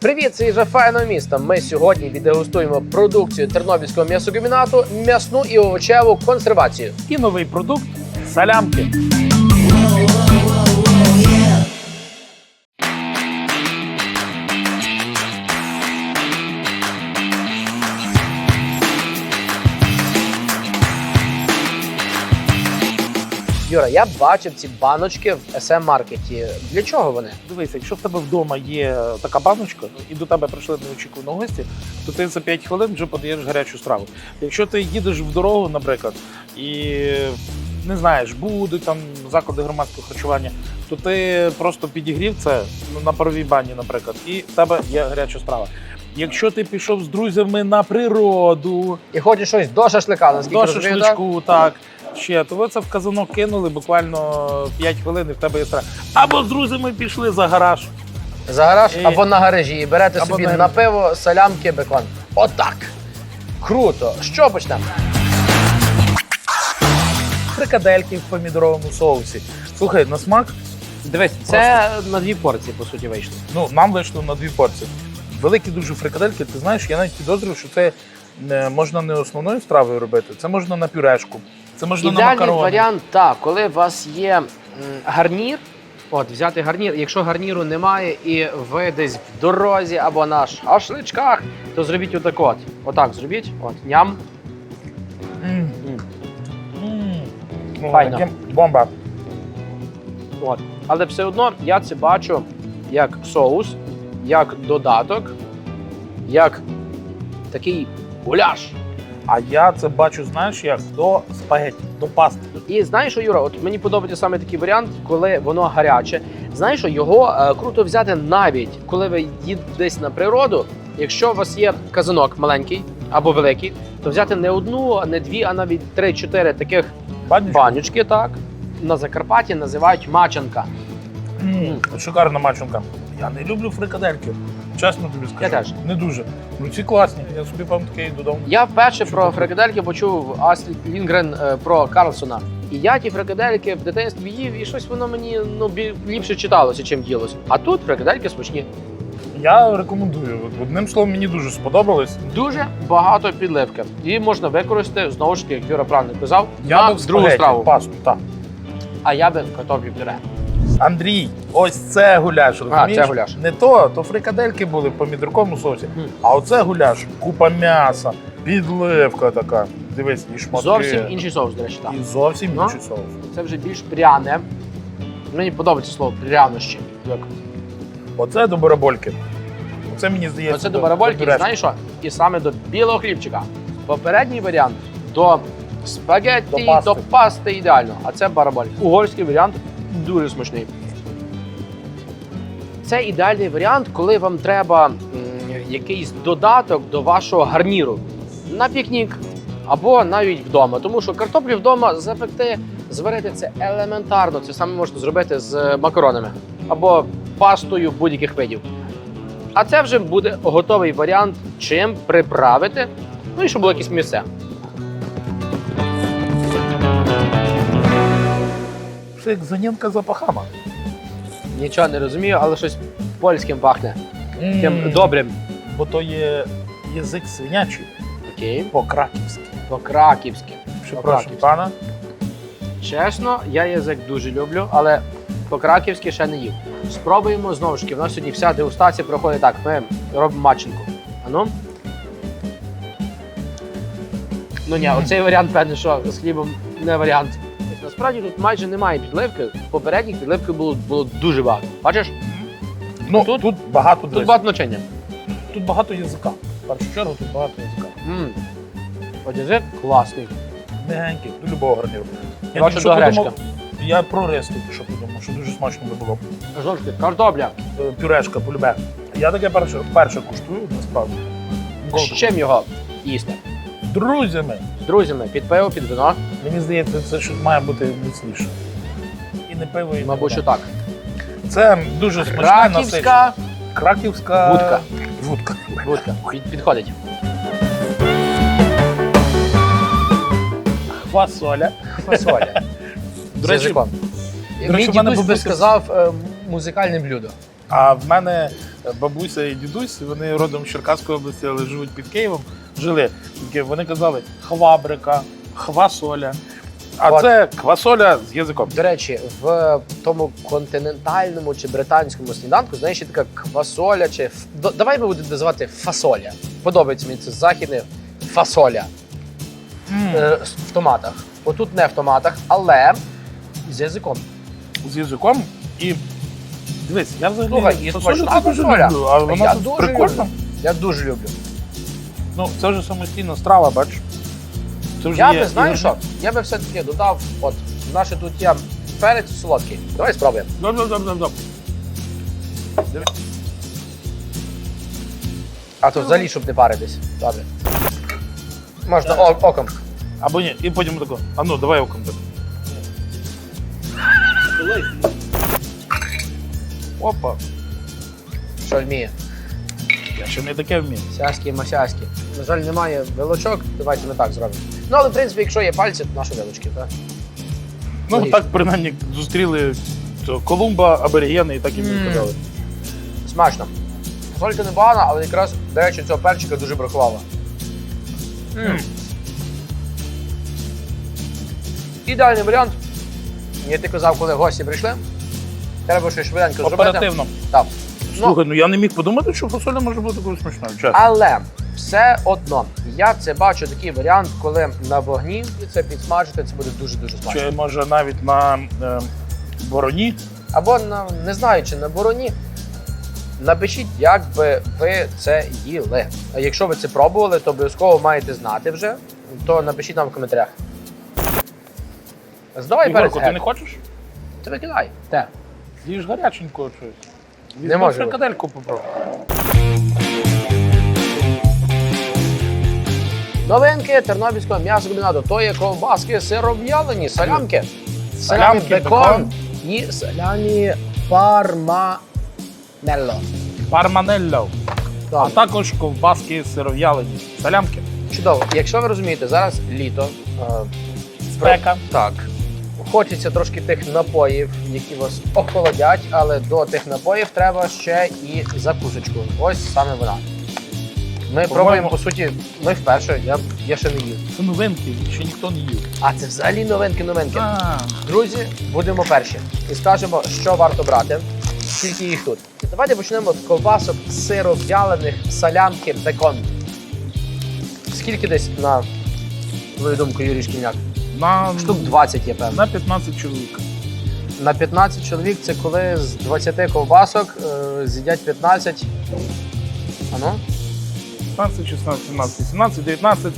Привіт, це їжа файного міста. Ми сьогодні віддегустуємо продукцію тернопільського м'ясокомбінату, м'ясну і овочеву консервацію. І новий продукт салямки. Юра, я бачив ці баночки в см маркеті Для чого вони? Дивись, якщо в тебе вдома є така баночка, і до тебе прийшли неочікувані гості, то ти за 5 хвилин вже подаєш гарячу страву. Якщо ти їдеш в дорогу, наприклад, і не знаєш, будуть там заклади громадського харчування, то ти просто підігрів це ну, на паровій бані, наприклад, і в тебе є гаряча страва. Якщо ти пішов з друзями на природу, І хочеш щось до шашлика, наскільки до розумію, шашличку, так. Ще, то ви це в казанок кинули буквально 5 хвилин і в тебе є страва. Або з друзями пішли за гараж. За гараж І- або на гаражі. І берете Або собі на на гаражі. пиво, салямки, бекон. Отак. Круто. Що почнемо? Фрикадельки в помідоровому соусі. Слухай, на смак, Дивись, це на дві порції, по суті, вийшло. ну нам вийшло на дві порції. Великі дуже фрикадельки, ти знаєш, я навіть підозрюю, що це е, можна не основною стравою робити, це можна на пюрешку, це можна на Ідеальний макарони. варіант, так, коли у вас є м, гарнір, от взяти гарнір. Якщо гарніру немає і ви десь в дорозі або на шашличках, то зробіть отак от. Отак зробіть. От, ням. М, М. м. Ну, Файно. таке Бомба. От. Але все одно я це бачу як соус, як додаток, як такий гуляш. А я це бачу, знаєш, як до спагетті, до пасти. І знаєш, що, Юра, от мені подобається саме такий варіант, коли воно гаряче. Знаєш, що його е, круто взяти навіть коли ви їдете десь на природу. Якщо у вас є казанок маленький або великий, то взяти не одну, не дві, а навіть три-чотири таких Банючку? банючки. Так на Закарпатті називають мачанка. М, Шикарна мачунка. Я не люблю фрикадельки. Чесно тобі скажу. Я теж. Не дуже. Ну ці класні. Я собі певно таке додому. Я вперше Що про фрикадельки почув Астрід Лінгрен е, про Карлсона. І я ті фрикадельки в дитинстві їв, і щось воно мені ну бі- ліпше читалося, чим ділося. А тут фрикадельки смачні. Я рекомендую. Одним словом, мені дуже сподобалось. Дуже багато підливки. Її можна використати знову ж таки, як Юра правильно казав, Я на би в другу страву. пасту, так. А я би в картоплі пюре. Андрій, ось це гуляш, розумієш? це гуляш. Не то, то фрикадельки були в помідорковому соусі. Мгм. А оце гуляш, купа м'яса, підливка така. Дивись, і шматки. Зовсім інший соус, до речі, так. І зовсім Ну. інший соус. Це вже більш пряне. Мені подобається слово прянощі. Як Оце до барабольки. Оце мені здається. Оце до барабольки, і знаєш що? І саме до білого хлібчика. Попередній варіант до спагетті, До пасти. до пасти ідеально. А це бараболька. Угорський варіант дуже смачний. Це ідеальний варіант, коли вам треба якийсь додаток до вашого гарніру на пікнік або навіть вдома. Тому що картоплю вдома запекти, зварити це елементарно. Це саме можна зробити з макаронами або пастою будь-яких видів. А це вже буде готовий варіант, чим приправити. Ну і щоб було якесь місце. Це як занімка запахама. Нічого не розумію, але щось польським пахне. Тим добрим. Бо то є язик свинячий Окей. по-краківськи. По-краківськи. Прошу По-краківськи. пана. Чесно, я язик дуже люблю, але по-краківськи ще не їв. Спробуємо знову ж таки. В нас сьогодні вся дегустація проходить так. Ми робимо маченку. Ану. Ну ні, оцей варіант, певне, що з хлібом не варіант. Насправді тут майже немає підливки. Попередніх підливки було, було дуже багато. Бачиш? Ну, Тут- тут, багато Тут дивись, багато начиння. тут багато язика. В першу чергу тут багато язика. М. От язик класний. Мягенький, до любого гарніру. Я Бачу, тільки до що подумав- Я про рис тільки що подумав, що дуже смачно би було. Знову ж таки, картопля. Е, Пюрешка, полюбе. Я таке перше, перше куштую, насправді. З чим його їсти? Друзями. З друзями, під пиво, під вино. Мені здається, це щось має бути міцніше. І не пиво, і не Мабуть, що так. Це дуже смачне насичення. Краківська Краківська Вудка. Вудка. будка. Під, підходить. Фасоля. Фасоля. До З речі, язиком. до речі, Мій в мене дідусь би сказав е, музикальне блюдо. А в мене бабуся і дідусь, вони родом з Черкаської області, але живуть під Києвом. Жили. Тільки Вони казали хвабрика, хвасоля. А От. це квасоля з язиком. До речі, в тому континентальному чи британському сніданку, знаєш, є така квасоля чи ф- Д- давай ми будемо називати фасоля. Подобається мені це західне фасоля е, с- в томатах. Отут не в томатах, але з язиком. З язиком. І дивись, я взагалі Слухай, і фасолю смачна дуже фасоля. люблю, а вона Я тут дуже прикольна. люблю. Я дуже люблю. Ну, це вже самостійна страва, бачиш. Це вже Я є би знаєш що? Я би все-таки додав, от наше тут є перець солодкий. Давай спробуємо. Добре, добре, добре. А то взагалі, щоб не паритись. Добре. Можна о- оком. Або ні, і потім тако. А ну, давай оком так. Опа, Що вміє. Я ще не таке вмію. Сяські, масяські. На жаль, немає вилочок, давайте ми так зробимо. Ну, але в принципі, якщо є пальці, то наші вилочки, так? Ну, Логічно. так принаймні зустріли цього Колумба, аборігени і так і Мм. казали. Смачно. Солька непогана, але якраз, до речі, цього перчика дуже бракувало. М. Ідеальний варіант. Я ти казав, коли гості прийшли. Треба щось швиденько зробити. Оперативно. Так. Ну, Слухай, ну я не міг подумати, що фасоля може бути такою смачною. Чесно. Але все одно, я це бачу такий варіант, коли на вогні це підсмажити, це буде дуже-дуже смачно. Чи може навіть на е, вороні. Або на не знаю, чи на бороні. Напишіть, як би ви це їли. А якщо ви це пробували, то обов'язково маєте знати вже. То напишіть нам в коментарях. Здавай. Ігорко, ти не хочеш? Ти викидай. Те. Їж гаряченького щось. Не можу. фрикадельку попробуй. Новинки тернопільського м'ясокомбінату. То є ковбаски, сиров'ялені, салямки. Салямки, бекон, бекон. і салямі парманелло. Парманелло. А також ковбаски сиров'ялені. Салямки. чудово. Якщо ви розумієте, зараз літо. е, Спека. Так. Хочеться трошки тих напоїв, які вас охолодять, але до тих напоїв треба ще і закусочку. Ось саме вона. Ми пробуємо, по суті, ми вперше, я, я ще не їв. Це новинки, ще ніхто не їв. А це взагалі новинки-новинки. Друзі, будемо перші і скажемо, що варто брати, скільки їх тут. Давайте почнемо з ковбасок, сиру, в'ялених, салямки, бекон. Скільки десь на твою думку, Юрій Шкільняк? На, Штук 20 є певно. на 15 чоловік. На 15 чоловік це коли з 20 ковбасок е, з'їдять 15. Ану? 15, 16, 17, 18, 19,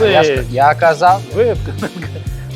Я, ж, 20. я казав, Випка.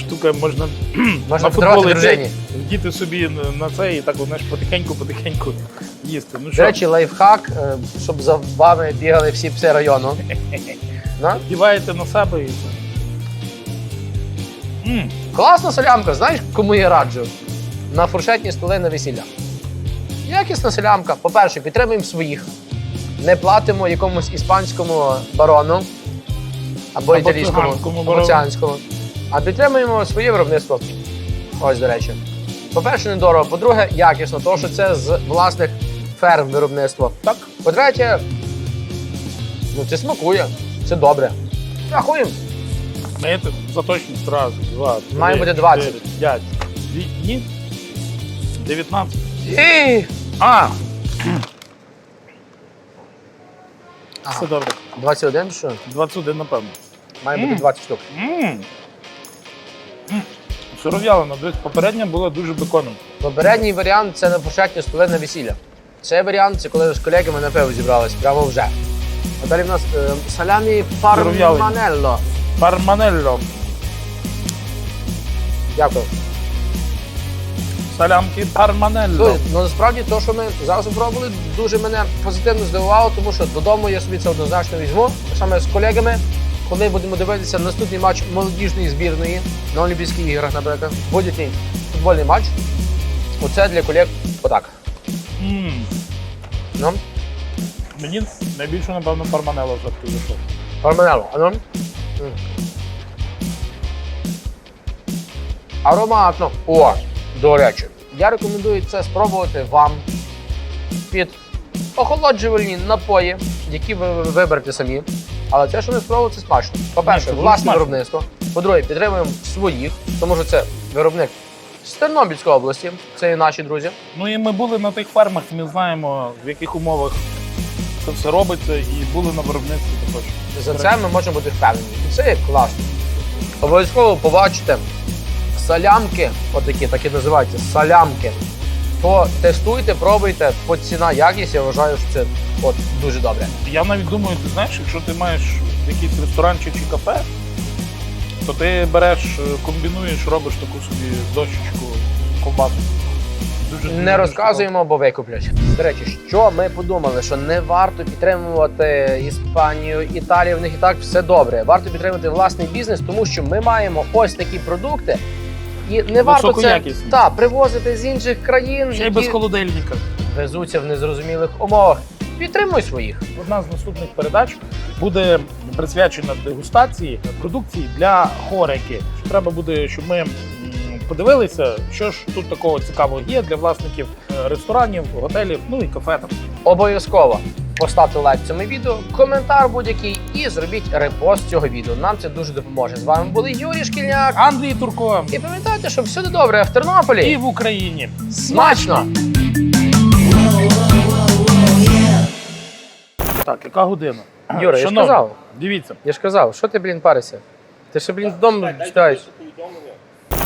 Штука можна можна на подарувати футбол дружині. діти собі на- це і так знаєш, потихеньку-потихеньку їсти. Ну До що, речі, лайфхак, е, щоб за вами бігали всі пси району. На? вдіваєте на себе і все. М, Класна солямка, знаєш, кому я раджу? На фуршетні столи на весілля. Якісна солямка. По-перше, підтримуємо своїх. Не платимо якомусь іспанському барону або Або італійському, циганському. А підтримуємо своє виробництво. Ось, до речі. По-перше, недорого. По-друге, якісно, тому що це з власних ферм виробництво. Так, По-третє, ну це смакує, це добре. Рахуємо. Знаєте, за точність раз, два, три, Має бути 20. чотири, п'ять. Дві- Ні? 19. І... А, все добре. 21 що? 21, напевно. Має бути Мм. 20 штук. Мм. М. Сиров'ялина, дивись, попередня була дуже беконом. Попередній варіант це на фуршетні столина весілля. Цей варіант це коли з колегами на пиво зібрались, прямо вже. А далі в нас е, салямі парманелло. Парманелло. Дякую. Салямки парманелло. Ну насправді то, що ми зараз спробували, дуже мене позитивно здивувало, тому що додому я собі це однозначно візьму. Саме з колегами, коли будемо дивитися наступний матч молодіжної збірної на Олімпійських іграх, наприклад, будь-який футбольний матч. Оце для колег отак. М. Ну, Мені найбільше, напевно, парманелло все-таки зайшло. А ну? М. Ароматно. О, до речі, я рекомендую це спробувати вам під охолоджувальні напої, які ви виберете самі. Але те, що ми спробували, це смачно. По-перше, власне виробництво. По-друге, підтримуємо своїх, тому що це виробник з Тернопільської області. Це і наші друзі. Ну і ми були на тих фермах, ми знаємо, в яких умовах це все робиться, і були на виробництві також. За це ми можемо бути впевнені. І це є класно. Обов'язково побачите салямки, отакі, так і називаються салямки. То тестуйте, пробуйте, по ціна, якість, я вважаю, що це от дуже добре. Я навіть думаю, ти знаєш, якщо ти маєш якийсь ресторанчик чи кафе, то ти береш, е, комбінуєш, робиш таку собі дощечку, ковбасу. Дуже дуже Не розказуємо, бо викуплять. До речі, що ми подумали, що не варто підтримувати Іспанію, Італію, в них і так все добре. Варто підтримувати власний бізнес, тому що ми маємо ось такі продукти, і не варто це Високоякісні. та, привозити з інших країн, Ще й які без холодильника. везуться в незрозумілих умовах. Підтримуй своїх. Одна з наступних передач буде присвячена дегустації продукції для хорики. Треба буде, щоб ми м, подивилися, що ж тут такого цікавого є для власників е, ресторанів, готелів, ну і кафе там. Обов'язково поставте лайк цьому відео, коментар будь-який і зробіть репост цього відео. Нам це дуже допоможе. З вами були Юрій Шкільняк. Андрій Турко І пам'ятайте, що все добре в Тернополі. і в Україні. Смачно! Так, яка година? Юра, я ж Шановні, казав. Дивіться. Я ж казав, що ти, блін, паришся? Ти ще, блін, вдома читаєш.